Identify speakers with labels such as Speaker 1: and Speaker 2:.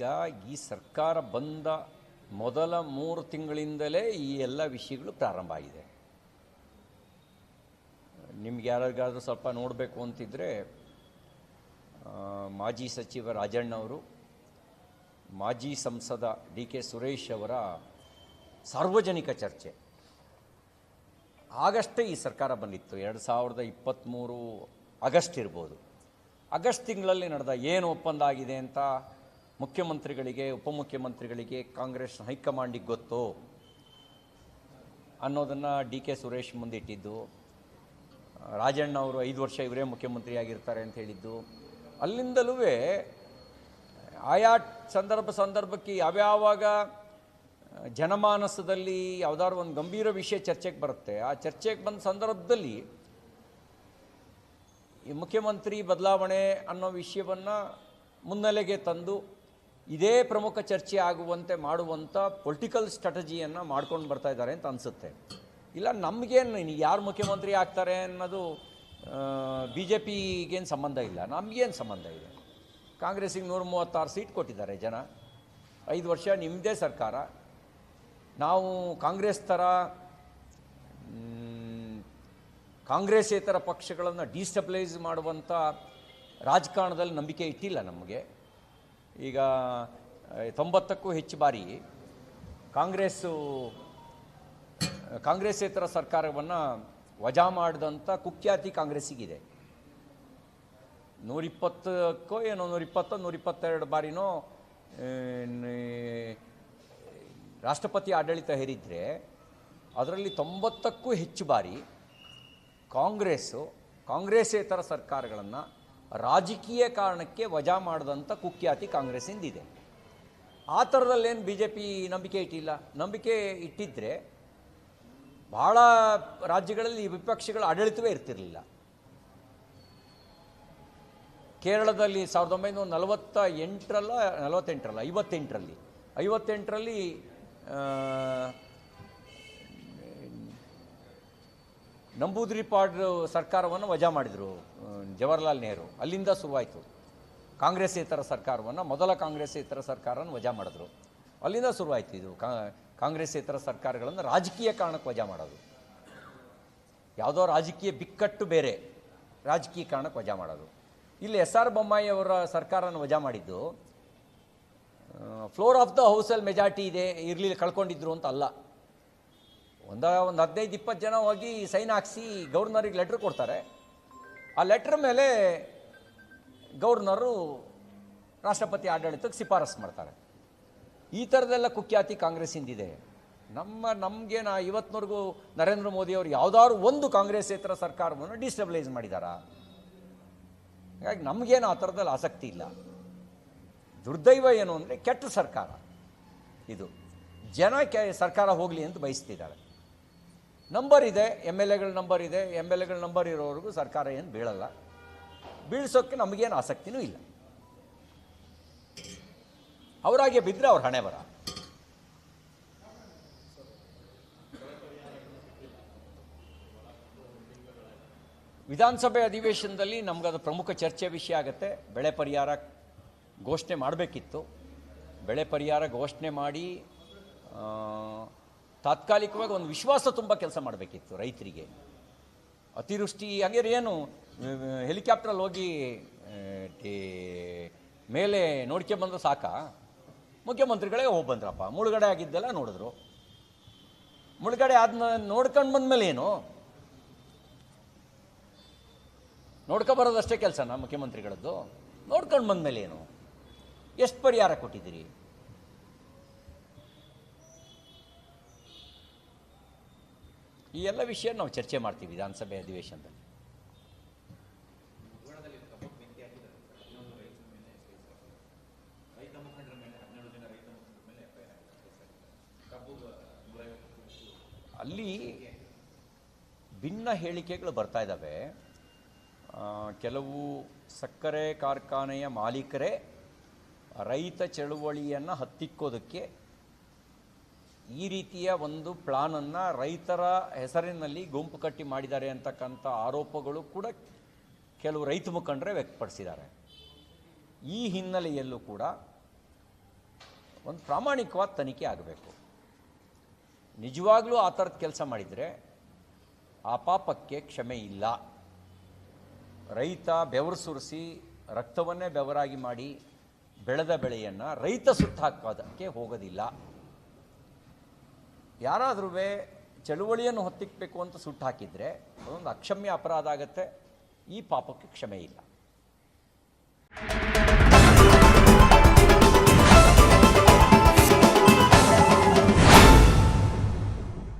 Speaker 1: ಈಗ ಈ ಸರ್ಕಾರ ಬಂದ ಮೊದಲ ಮೂರು ತಿಂಗಳಿಂದಲೇ ಈ ಎಲ್ಲ ವಿಷಯಗಳು ಪ್ರಾರಂಭ ಆಗಿದೆ. ನಿಮ್ಗೆ ಯಾರಿಗಾದರೂ ಸ್ವಲ್ಪ ನೋಡಬೇಕು ಅಂತಿದ್ರೆ ಆ, ಮಾಜಿ ಸಚಿವ ರಾಜಣ್ಣವರು ಮಾಜಿ ಸಂಸದ ಡಿ ಕೆ ಸುರೇಶ್ ಅವರ ಸಾರ್ವಜನಿಕ ಚರ್ಚೆ. ಆಗಷ್ಟೇ ಈ ಸರ್ಕಾರ ಬಂದಿತ್ತು. ಎರಡು ಸಾವಿರದ ಇಪ್ಪತ್ತ್ಮೂರು ಆಗಸ್ಟ್ ಇರ್ಬೋದು. ಆಗಸ್ಟ್ ತಿಂಗಳಲ್ಲಿ ನಡೆದ ಏನು ಒಪ್ಪಂದ ಆಗಿದೆ ಅಂತ ಮುಖ್ಯಮಂತ್ರಿಗಳಿಗೆ, ಉಪಮುಖ್ಯಮಂತ್ರಿಗಳಿಗೆ ಕಾಂಗ್ರೆಸ್ ಹೈಕಮಾಂಡಿಗೆ ಗೊತ್ತು ಅನ್ನೋದನ್ನು ಡಿ ಕೆ ಸುರೇಶ್ ಮುಂದಿಟ್ಟಿದ್ದು. ರಾಜಣ್ಣ ಅವರು ಐದು ವರ್ಷ ಇವರೇ ಮುಖ್ಯಮಂತ್ರಿ ಆಗಿರ್ತಾರೆ ಅಂತ ಹೇಳಿದ್ದು. ಅಲ್ಲಿಂದಲೂ ಆಯಾ ಸಂದರ್ಭ ಸಂದರ್ಭಕ್ಕೆ ಯಾವ್ಯಾವಾಗ ಜನಮಾನಸದಲ್ಲಿ ಯಾವುದಾದ್ರು ಒಂದು ಗಂಭೀರ ವಿಷಯ ಚರ್ಚೆಗೆ ಬರುತ್ತೆ, ಆ ಚರ್ಚೆಗೆ ಬಂದ ಸಂದರ್ಭದಲ್ಲಿ ಈ ಮುಖ್ಯಮಂತ್ರಿ ಬದಲಾವಣೆ ಅನ್ನೋ ವಿಷಯವನ್ನು ಮುನ್ನೆಲೆಗೆ ತಂದು ಇದೇ ಪ್ರಮುಖ ಚರ್ಚೆ ಆಗುವಂತೆ ಮಾಡುವಂಥ ಪೊಲಿಟಿಕಲ್ ಸ್ಟ್ರಾಟಜಿಯನ್ನು ಮಾಡ್ಕೊಂಡು ಬರ್ತಾ ಇದ್ದಾರೆ ಅಂತ ಅನಿಸುತ್ತೆ. ಇಲ್ಲ, ನಮಗೇನು ಯಾರು ಮುಖ್ಯಮಂತ್ರಿ ಆಗ್ತಾರೆ ಅನ್ನೋದು ಬಿ ಜೆ ಪಿಗೇನು ಸಂಬಂಧ ಇಲ್ಲ, ನಮಗೇನು ಸಂಬಂಧ ಇದೆ. ಕಾಂಗ್ರೆಸ್ಸಿಗೆ ನೂರ ಮೂವತ್ತಾರು ಸೀಟ್ ಕೊಟ್ಟಿದ್ದಾರೆ ಜನ. ಐದು ವರ್ಷ ನಿಮ್ಮದೇ ಸರ್ಕಾರ. ನಾವು ಕಾಂಗ್ರೆಸ್ ಥರ ಕಾಂಗ್ರೆಸ್ಸೇತರ ಪಕ್ಷಗಳನ್ನು ಡಿಸ್ಟಬಿಲೈಸ್ ಮಾಡುವಂಥ ರಾಜಕಾರಣದಲ್ಲಿ ನಂಬಿಕೆ ಇಟ್ಟಿಲ್ಲ ನಮಗೆ. ಈಗ ತೊಂಬತ್ತಕ್ಕೂ ಹೆಚ್ಚು ಬಾರಿ ಕಾಂಗ್ರೆಸ್ಸು, ಕಾಂಗ್ರೆಸ್ಸೇತರ ಸರ್ಕಾರವನ್ನು ವಜಾ ಮಾಡಿದಂಥ ಕುಖ್ಯಾತಿ ಕಾಂಗ್ರೆಸ್ಸಿಗಿದೆ. ನೂರಿಪ್ಪತ್ತಕ್ಕೋ ಏನೋ, ನೂರಿಪ್ಪತ್ತು, ನೂರಿಪ್ಪತ್ತೆರಡು ಬಾರಿನೋ ರಾಷ್ಟ್ರಪತಿ ಆಡಳಿತ ಹೇರಿದರೆ ಅದರಲ್ಲಿ ತೊಂಬತ್ತಕ್ಕೂ ಹೆಚ್ಚು ಬಾರಿ ಕಾಂಗ್ರೆಸ್ಸು, ಕಾಂಗ್ರೆಸ್ಸೇತರ ಸರ್ಕಾರಗಳನ್ನು ರಾಜಕೀಯ ಕಾರಣಕ್ಕೆ ವಜಾ ಮಾಡಿದಂಥ ಕುಖ್ಯಾತಿ ಕಾಂಗ್ರೆಸ್ಸಿಂದಿದೆ ಆ ಥರದಲ್ಲೇನು ಬಿ ಜೆ ಪಿ ನಂಬಿಕೆ ಇಟ್ಟಿಲ್ಲ. ನಂಬಿಕೆ ಇಟ್ಟಿದ್ದರೆ ಭಾಳ ರಾಜ್ಯಗಳಲ್ಲಿ ವಿಪಕ್ಷಗಳ ಆಡಳಿತವೇ ಇರ್ತಿರಲಿಲ್ಲ. ಕೇರಳದಲ್ಲಿ ಸಾವಿರದ ಒಂಬೈನೂರ ನಲವತ್ತ ಎಂಟರಲ್ಲ, ನಲವತ್ತೆಂಟರಲ್ಲ, ಐವತ್ತೆಂಟರಲ್ಲಿ ಐವತ್ತೆಂಟರಲ್ಲಿ ಆ, ನಂಬೂದ್ರಿಪಾಡ್ ಸರ್ಕಾರವನ್ನು ವಜಾ ಮಾಡಿದರು ಜವಾಹರ್ಲಾಲ್ ನೆಹರು. ಅಲ್ಲಿಂದ ಶುರುವಾಯಿತು. ಕಾಂಗ್ರೆಸ್ಸೇತರ ಸರ್ಕಾರವನ್ನು ಮೊದಲ ಕಾಂಗ್ರೆಸ್ಸೇತರ ಸರ್ಕಾರವನ್ನು ವಜಾ ಮಾಡಿದ್ರು. ಅಲ್ಲಿಂದ ಶುರುವಾಯಿತು ಇದು. ಕಾಂಗ್ರೆಸ್ ಕಾಂಗ್ರೆಸ್ಸೇತರ ಸರ್ಕಾರಗಳನ್ನು ರಾಜಕೀಯ ಕಾರಣಕ್ಕೆ ವಜಾ ಮಾಡೋದು. ಯಾವುದೋ ರಾಜಕೀಯ ಬಿಕ್ಕಟ್ಟು ಬೇರೆ ರಾಜಕೀಯ ಕಾರಣಕ್ಕೆ ವಜಾ ಮಾಡೋದು. ಇಲ್ಲಿ ಎಸ್ ಆರ್ ಬೊಮ್ಮಾಯಿ ಅವರ ಸರ್ಕಾರವನ್ನು ವಜಾ ಮಾಡಿದ್ದು ಫ್ಲೋರ್ ಆಫ್ ದ ಹೌಸಲ್ಲಿ ಮೆಜಾರಿಟಿ ಇದೆ ಇರಲಿಲ್ಲ ಕಳ್ಕೊಂಡಿದ್ರು ಅಂತ ಅಲ್ಲ. ಒಂದ ಒಂದು ಹದಿನೈದು, ಇಪ್ಪತ್ತು ಜನ ಹೋಗಿ ಸೈನ್ ಹಾಕಿಸಿ ಗೌರ್ನರಿಗೆ ಲೆಟ್ರ್ ಕೊಡ್ತಾರೆ. ಆ ಲೆಟ್ರ್ ಮೇಲೆ ಗೌರ್ನರು ರಾಷ್ಟ್ರಪತಿ ಆಡಳಿತಕ್ಕೆ ಶಿಫಾರಸು ಮಾಡ್ತಾರೆ. ಈ ಥರದೆಲ್ಲ ಕುಖ್ಯಾತಿ ಕಾಂಗ್ರೆಸ್ಸಿಂದಿದೆ. ನಮ್ಮ ನಮಗೇನ ಇವತ್ತಿನವರೆಗೂ ನರೇಂದ್ರ ಮೋದಿಯವರು ಯಾವುದಾದ್ರು ಒಂದು ಕಾಂಗ್ರೆಸ್ಸೇತರ ಸರ್ಕಾರವನ್ನು ಡಿಸ್ಟಬಿಲೈಸ್ ಮಾಡಿದಾರಾ. ಹಾಗಾಗಿ ನಮಗೇನು ಆ ಥರದಲ್ಲಿ ಆಸಕ್ತಿ ಇಲ್ಲ. ದುರ್ದೈವ ಏನು ಅಂದರೆ ಕೆಟ್ಟ ಸರ್ಕಾರ. ಇದು ಜನ ಕೆ ಸರ್ಕಾರ ಹೋಗಲಿ ಅಂತ ಬಯಸ್ತಿದ್ದಾರೆ. ನಂಬರ್ ಇದೆ ಎಂ ಎಲ್ ಎಗಳ ನಂಬರ್ ಇದೆ ಎಂ ಎಲ್ ಎಗಳ ನಂಬರ್ ಇರೋವರೆಗೂ ಸರ್ಕಾರ ಏನು ಬೀಳಲ್ಲ. ಬೀಳ್ಸೋಕ್ಕೆ ನಮಗೇನು ಆಸಕ್ತಿನೂ ಇಲ್ಲ. ಅವರಾಗೆ ಬಿದ್ದರೆ ಅವ್ರ ಹಣೆ ಬರ. ವಿಧಾನಸಭೆ ಅಧಿವೇಶನದಲ್ಲಿ ನಮಗದು ಪ್ರಮುಖ ಚರ್ಚೆ ವಿಷಯ ಆಗುತ್ತೆ. ಬೆಳೆ ಪರಿಹಾರ ಘೋಷಣೆ ಮಾಡಬೇಕಿತ್ತು. ಬೆಳೆ ಪರಿಹಾರ ಘೋಷಣೆ ಮಾಡಿ ತಾತ್ಕಾಲಿಕವಾಗಿ ಒಂದು ವಿಶ್ವಾಸ ತುಂಬ ಕೆಲಸ ಮಾಡಬೇಕಿತ್ತು ರೈತರಿಗೆ. ಅತಿವೃಷ್ಟಿ ಹಾಗೆ ಏನು ಹೆಲಿಕಾಪ್ಟ್ರಲ್ಲಿ ಹೋಗಿ ಮೇಲೆ ನೋಡ್ಕೊಂಬಂದ್ರೆ ಸಾಕಾ? ಮುಖ್ಯಮಂತ್ರಿಗಳೇ ಹೋಗಿ ಬಂದ್ರಪ್ಪ. ಮುಳುಗಡೆ ಆಗಿದ್ದೆಲ್ಲ ನೋಡಿದ್ರು. ಮುಳುಗಡೆ ಆದ್ನ ನೋಡ್ಕೊಂಡು ಬಂದ್ಮೇಲೆ ಏನು? ನೋಡ್ಕೊ ಬರೋದಷ್ಟೇ ಕೆಲಸನಾ ಮುಖ್ಯಮಂತ್ರಿಗಳದ್ದು? ನೋಡ್ಕೊಂಡು ಬಂದ್ಮೇಲೆ ಏನು? ಎಷ್ಟು ಪರಿಹಾರ ಕೊಟ್ಟಿದ್ದೀರಿ? ಈ ಎಲ್ಲ ವಿಷಯ ನಾವು ಚರ್ಚೆ ಮಾಡ್ತೀವಿ ವಿಧಾನಸಭೆ ಅಧಿವೇಶನದಲ್ಲಿ. ಅಲ್ಲಿ ಭಿನ್ನ ಹೇಳಿಕೆಗಳು ಬರ್ತಾ ಇದ್ದಾವೆ ಕೆಲವು ಸಕ್ಕರೆ ಕಾರ್ಖಾನೆಯ ಮಾಲೀಕರೇ ರೈತ ಚಳುವಳಿಯನ್ನು ಹತ್ತಿಕ್ಕೋದಕ್ಕೆ ಈ ರೀತಿಯ ಒಂದು ಪ್ಲಾನನ್ನು ರೈತರ ಹೆಸರಿನಲ್ಲಿ ಗುಂಪು ಕಟ್ಟಿ ಮಾಡಿದ್ದಾರೆ ಅಂತಕ್ಕಂಥ ಆರೋಪಗಳು ಕೂಡ ಕೆಲವು ರೈತ ಮುಖಂಡರೇ ವ್ಯಕ್ತಪಡಿಸಿದ್ದಾರೆ. ಈ ಹಿನ್ನೆಲೆಯಲ್ಲೂ ಕೂಡ ಒಂದು ಪ್ರಾಮಾಣಿಕವಾದ ತನಿಖೆ ಆಗಬೇಕು. ನಿಜವಾಗ್ಲೂ ಆ ಥರದ ಕೆಲಸ ಮಾಡಿದರೆ ಆ ಪಾಪಕ್ಕೆ ಕ್ಷಮೆ ಇಲ್ಲ. ರೈತ ಬೆವರು ಸುರಿಸಿ ರಕ್ತವನ್ನೇ ಬೆವರಾಗಿ ಮಾಡಿ ಬೆಳೆದ ಬೆಳೆಯನ್ನು ರೈತ ಸುತ್ತಾಕೋದಕ್ಕೆ ಹೋಗೋದಿಲ್ಲ. ಯಾರಾದ್ರೂ ಚಳುವಳಿಯನ್ನು ಹೊತ್ತಿಕ್ಬೇಕು ಅಂತ ಸುಟ್ಟು ಹಾಕಿದರೆ ಅದೊಂದು ಅಕ್ಷಮ್ಯ ಅಪರಾಧ ಆಗುತ್ತೆ. ಈ ಪಾಪಕ್ಕೆ ಕ್ಷಮೆ ಇಲ್ಲ.